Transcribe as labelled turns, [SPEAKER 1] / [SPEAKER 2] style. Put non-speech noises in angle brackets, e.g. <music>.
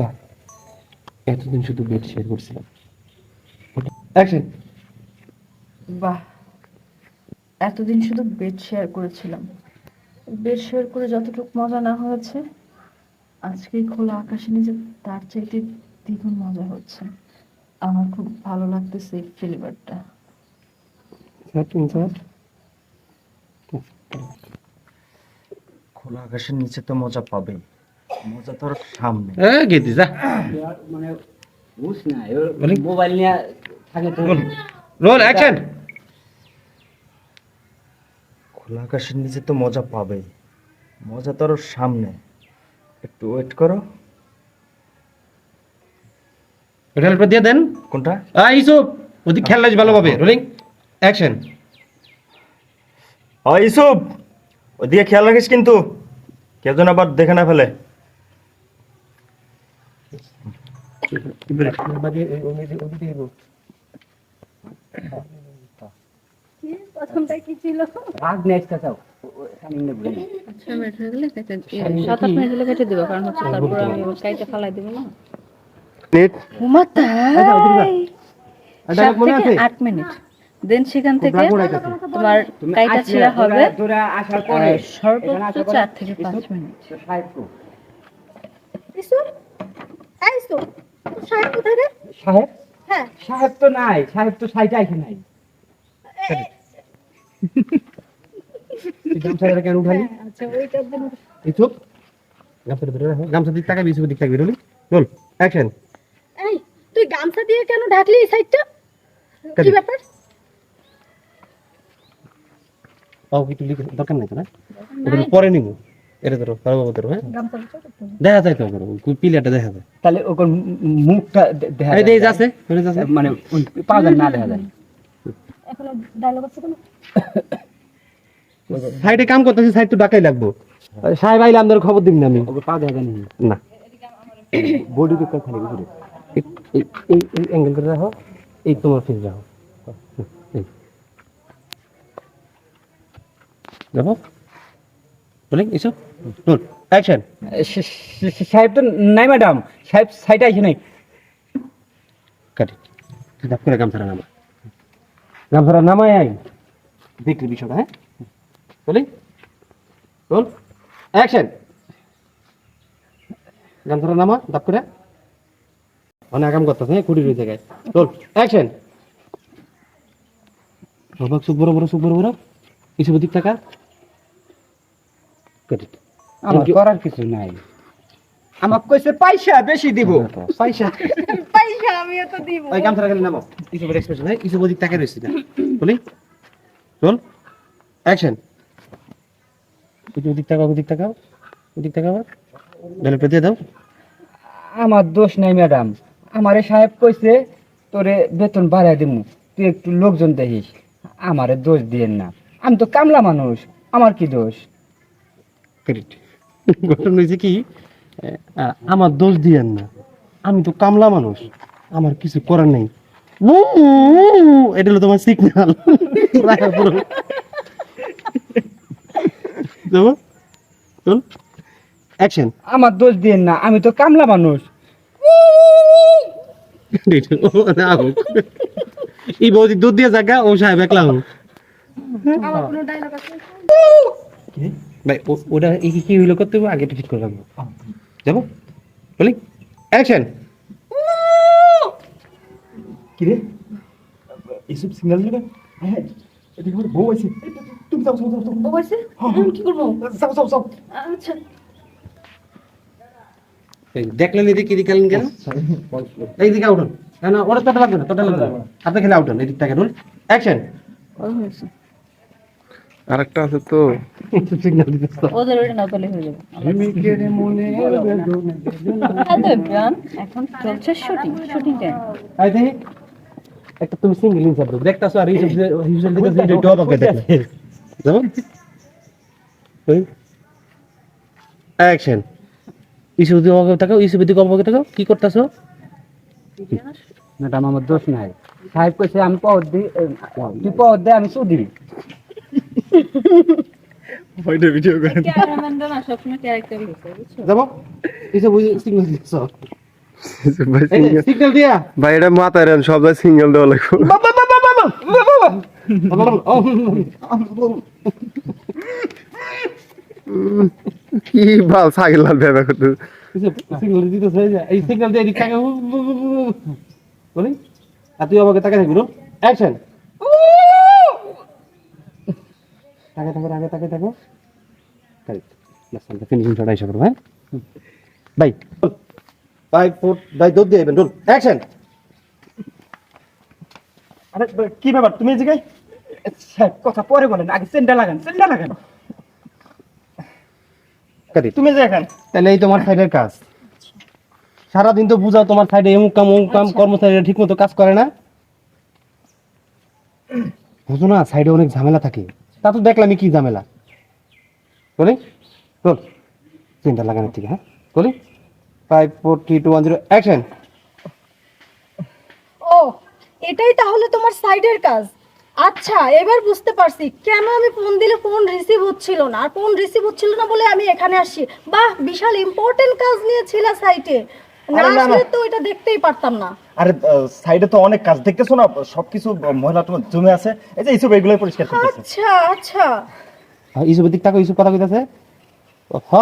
[SPEAKER 1] না এতদিন শুধু বেড শেয়ার করছিলাম। অ্যাকশন
[SPEAKER 2] বাহ এতদিন শুধু বেড শেয়ার করেছিলাম। বেড শেয়ার করে যতটুকু মজা না হয়েছে আজকে খোলা আকাশে নিচে তার চাইতে দ্বিগুণ মজা হচ্ছে। আমার খুব ভালো লাগতেছে এই ফ্লেভারটা
[SPEAKER 3] খোলা আকাশের নিচে তো মজা পাবে মজা তোর সামনে।
[SPEAKER 1] এ গেতি যা।
[SPEAKER 4] মানে বুঝ না মোবাইল নিয়ে থাকে তো।
[SPEAKER 1] রোল অ্যাকশন
[SPEAKER 3] খোলা আকাশের নিচে তো মজা পাবে মজা তোর সামনে। একটু ওয়েট করো।
[SPEAKER 1] দিয়ে দেন।
[SPEAKER 3] কোনটা?
[SPEAKER 1] ইসুপ ওদিক খেয়াল রাখিস ভালোভাবে রোলিং অ্যাকশন
[SPEAKER 3] ও ইসুপ ওদিকে খেয়াল রাখিস কিন্তু। কেউ যেন আবার দেখে না ফেলে।
[SPEAKER 2] প্রথমটা কি ছিল
[SPEAKER 4] রাগ নেক্সটটা চাও
[SPEAKER 2] হয়ে সেখান থেকে তোমার কাইটা ছেঁড়া হবে সর্বোচ্চ চার থেকে পাঁচ মিনিট
[SPEAKER 4] সাহেব তো। সাহেব?
[SPEAKER 2] হ্যাঁ।
[SPEAKER 4] সাহেব তো নাই সাহেব তো সাইটা এখানে নাই।
[SPEAKER 1] গামছাটা কেন উঠালি?
[SPEAKER 2] আচ্ছা ওইটার জন্য
[SPEAKER 1] ইসুপ গামছাটা ধরে রাখো গামছা দিক তাকাবি ইসুপ দিক তাকাবি রোলিং রোল অ্যাকশন
[SPEAKER 5] এই তুই গামছা দিয়ে কেন ঢাকলি এই সাইডটা? কি ব্যাপার?
[SPEAKER 1] পাও কি তুলি দরকার নাই তো না পরে নিব। এটা ধরো ভালোভাবে ধরো হ্যাঁ? দেখা যায় তো করো পিলারটা দেখা যায়।
[SPEAKER 4] তাহলে ওর মুখটা দেখা যায়।
[SPEAKER 1] আছে ওই
[SPEAKER 4] মানে ওই না দেখা যায়।
[SPEAKER 5] এখনও ডায়লগ আছে কোনো? <laughs>
[SPEAKER 1] সাইডে কাম করতেছি সাইড তো ডাকাই লাগবো। সাহেব আইলে আপনার খবর দিন না আমি।
[SPEAKER 4] ওকে পাওয়া যায় না
[SPEAKER 1] না।
[SPEAKER 4] বডি দিকে খালি উপরে।
[SPEAKER 1] এই- অ্যাঙ্গেল করে রাখো এই তোমার ফেস রাখো। দেখো বলেন এসো। রোল অ্যাকশন
[SPEAKER 4] সাহেব তো নাই ম্যাডাম সাহেব সাইটা এখানে
[SPEAKER 1] কাটি দাপ করে গামছাড়া নামা। গামছাড়া নামাই আই। বিক্রি বিষয়টা হ্যাঁ? বলি রোল অ্যাকশন গামছাড়া নামা দাপ করে। অনেক আগাম করতেছে হ্যাঁ? কুড়ি রয়েছে গায়ে রোল অ্যাকশন সবাক সুপ বড় বড় সুপ বড় বড়। কিছু দিক টাকা কাটি
[SPEAKER 4] আমার করার কিছু নাই। আমার কইছে পয়সা বেশি দিব।
[SPEAKER 1] পয়সা। <laughs>
[SPEAKER 5] পয়সা আমিও তো দিব।
[SPEAKER 1] ওই নামো কিছু এক্সপ্রেশন হ্যাঁ কিছু দিক টাকা রয়েছে না বলি? রোল অ্যাকশন কিছু দিক টাকা ওদিক টাকা ওদিক টাকা আবার। দিয়ে দাও।
[SPEAKER 4] আমার দোষ নাই ম্যাডাম। আমারে সাহেব কইছে তোরে বেতন বাড়াই দিমু। তুই একটু লোকজন দেখিস। আমারে দোষ দিয়েন না। আমি তো কামলা মানুষ। আমার কি দোষ?
[SPEAKER 1] ক্রেডিট ঘটনা হয়েছে কি আমার দোষ দিয়েন না। আমি তো কামলা মানুষ আমার কিছু করার নেই। এটা হলো তোমার সিগন্যাল যাব? অ্যাকশন
[SPEAKER 4] আমার দোষ দিয়েন না আমি তো কামলা মানুষ।
[SPEAKER 1] এই বৌদি দুধ দিয়ে জায়গা ও সাহেব একলা হোক।
[SPEAKER 5] আমার কোনো ডায়লগ আছে?
[SPEAKER 1] ভাই ও- ওটা কি হইল করতে হবে আগে ঠিক করে রাখব যাব? বলি? অ্যাকশন
[SPEAKER 3] কি রে? ইসুপ সিগন্যাল দিবে হ্যাঁ এদিকে আমার বউ আছে। তুমি যাও যাও যাও যাও।
[SPEAKER 5] ও আমি কি করব?
[SPEAKER 3] যাও যাও যাও।
[SPEAKER 5] আচ্ছা।
[SPEAKER 1] দেখলেন এদিকে এদিকে কেন? এইদিকে আউটন না না ওটা তোটা লাগবে না তোটা লাগবে না। আপনি খেলে আউটন এদিক থেকে রুল অ্যাকশন
[SPEAKER 6] আরেকটা আছে তো।
[SPEAKER 1] সিগন্যাল
[SPEAKER 2] ওদের হয়ে যাবে। হ্যালো এভরিওয়ান এখন চলছে শুটিং শুটিং টাইম
[SPEAKER 1] আই দেখি একটা তুমি সিঙ্গেল ইনসাইড রুম দেখতাছো আর দিকে আগে দেখলে। ওই। অ্যাকশন দিকে দিকে অগে তাকাও কি করতাছো?
[SPEAKER 4] ম্যাডাম আমার দোষ নাই। সাহেব কইছে আমি পাওয়ার দিই তুই পাওয়ার দে আমি সুদি
[SPEAKER 6] ওইটা ভিডিও করে
[SPEAKER 1] যাব ইসু বুঝি সিগন্যাল দিছো
[SPEAKER 6] ভাই সিঙ্গেল
[SPEAKER 1] সিগন্যাল দিয়া
[SPEAKER 6] ভাই এটা মাথায় রেন সব সিঙ্গেল দেওয়া লাগবে
[SPEAKER 1] বাবা বাবা বাবা বাবা বাবা
[SPEAKER 6] কি ভালো সাইকেল ভেবে করতে
[SPEAKER 1] সিগন্যাল দিতেছে এই সিগন্যাল দিয়ে এদিক বলি আর তুই আমাকে অ্যাকশন তাকে থাকো আগে তাকে থাকো কারেক্ট ফিনিশিং শট আইসা করব হ্যাঁ? ভাই ভাই ফুট ভাই দৌড় দিয়ে রোল অ্যাকশন আরে কি ব্যাপার তুমি জায়গায়?
[SPEAKER 4] কথা পরে বলেন আগে সেন্ডা লাগান সেন্ডা লাগান।
[SPEAKER 1] তুমি যে এখন। তাহলে এই তোমার সাইডের কাজ। সারাদিন তো বুঝাও তোমার সাইডে এমুক কাম অমুক কাম কর্মচারীরা ঠিক মতো কাজ করে না। বুঝো না সাইডে অনেক ঝামেলা থাকে। তা তো দেখলামই কি ঝামেলা। বলি? চল চিন্তা লাগানোর থেকে হ্যাঁ? বলি? Five four three two one zero action
[SPEAKER 5] ও, এটাই তাহলে তোমার সাইডের কাজ। আচ্ছা এবার বুঝতে পারছি, কেন আমি ফোন দিলে ফোন রিসিভ হচ্ছিল না? আর ফোন রিসিভ হচ্ছিল না বলে আমি এখানে আসছি। বাহ, বিশাল ইম্পর্টেন্ট কাজ নিয়েছিল সাইটে
[SPEAKER 3] না।
[SPEAKER 5] আসলে তো এটা দেখতেই পারতাম না।
[SPEAKER 3] আরে সাইডে তো অনেক কাজ। দেখতেছো না সবকিছু মহিলা তোমার জমে আছে। এই যে এইসব এগুলোই পরিষ্কার করতেছে।
[SPEAKER 5] আচ্ছা আচ্ছা।
[SPEAKER 1] ইসুবের দিক তাকো ইসুব কথা কইতাছে। হ।